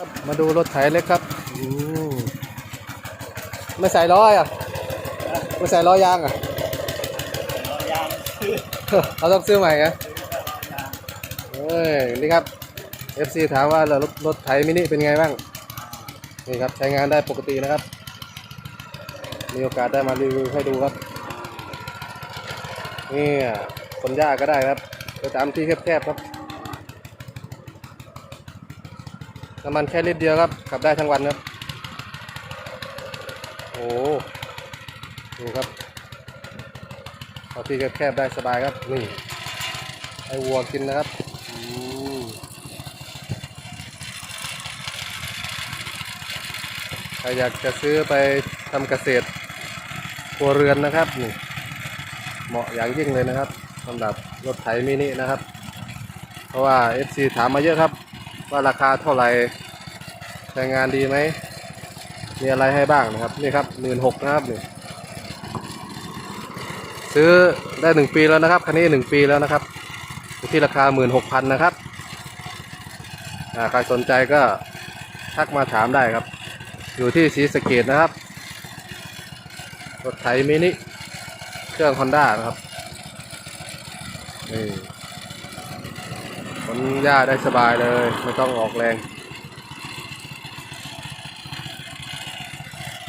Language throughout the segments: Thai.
ครับมาดูรถไถเล็กครับอืมไม่ใส่ล้ออะไม่ใส่ล้อยางอะยางเราต้องซื้อใหม่ไงเอ้ยนี่ครับ FC ถามว่ารถรถไถมินิเป็นไงบ้าง นี่ครับใช้งานได้ปกตินะครับ มีโอกาสได้มารีวิวให้ดูครับ นี่คนยากก็ได้ครับไปตามที่แคบๆครับ น้ำมันแค่ลิตรเดียวครับ ขับได้ทั้งวันครับ โอ้ดูครับเอาที่แคบๆได้สบายครับ นี่ให้วัวกินนะครับอืมใครอยากจะซื้อไปทำเกษตรครัวเรือนนะครับนี่เหมาะอย่างยิ่งเลยนะครับสำหรับรถไถมินินะครับ เพราะว่า FC ถามมาเยอะครับ ว่าราคาเท่าไหร่ใช้งานดีไหมมีอะไรให้บ้างนะครับ นี่ครับหมื่นหกนะครับนี่ซื้อได้หนึ่งปีแล้วนะครับคันนี้หนึ่งปีแล้วนะครับอยู่ที่ราคาหมื่นหกพันนะครับใครสนใจก็ทักมาถามได้ครับ อยู่ที่ศรีสะเกดนะครับรถไถมินิเครื่อง Honda นะครับนี่ ขนหญ้าได้สบายเลย ไม่ต้องออกแรง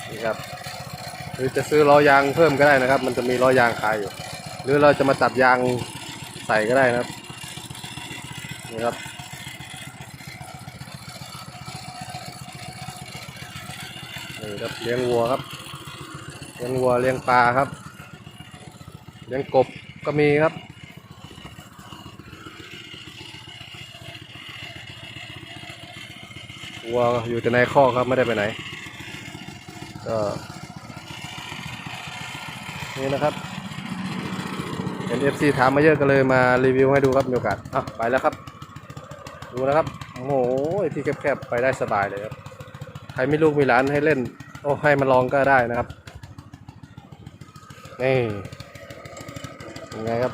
นี่ครับ หรือจะซื้อล้อยางเพิ่มก็ได้นะครับ มันจะมีล้อยางขายอยู่ หรือเราจะมาตัดยางใส่ก็ได้นะครับ นี่ครับนี่ครับเลี้ยงวัวครับ เลี้ยงวัวเลี้ยงปลาครับ เลี้ยงกบก็มีครับ วัวอยู่แต่ในคอกครับไม่ได้ไปไหน ก็นี่นะครับเห็น FC ถามมาเยอะก็เลยมารีวิวให้ดูครับมีโอกาสอะไปแล้วครับ ดูนะครับ โอ้โหที่แคบๆไปได้สบายเลยครับ ใครมีลูกมีหลานให้เล่น โอ้ให้มาลองก็ได้นะครับนี่ยังไงครับ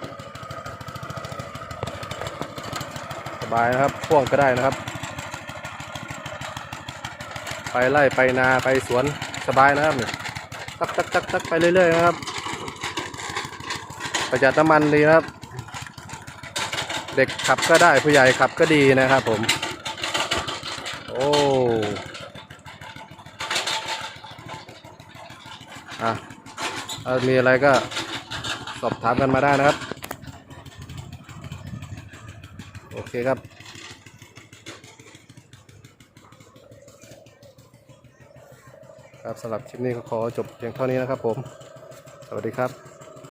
สบายนะครับพ่วงก็ได้นะครับ ไปไล่ไปนาไปสวนสบายนะครับเนี่ยตักตักตักตักไปเรื่อยๆนะครับ ประหยัดน้ำมันดีนะครับ เด็กขับก็ได้ผู้ใหญ่ขับก็ดีนะครับผม โอ้อะถ้ามีอะไรก็สอบถามกันมาได้นะครับ โอเคครับ ครับสำหรับคลิปนี้ก็ขอจบเพียงเท่านี้นะครับผม สวัสดีครับ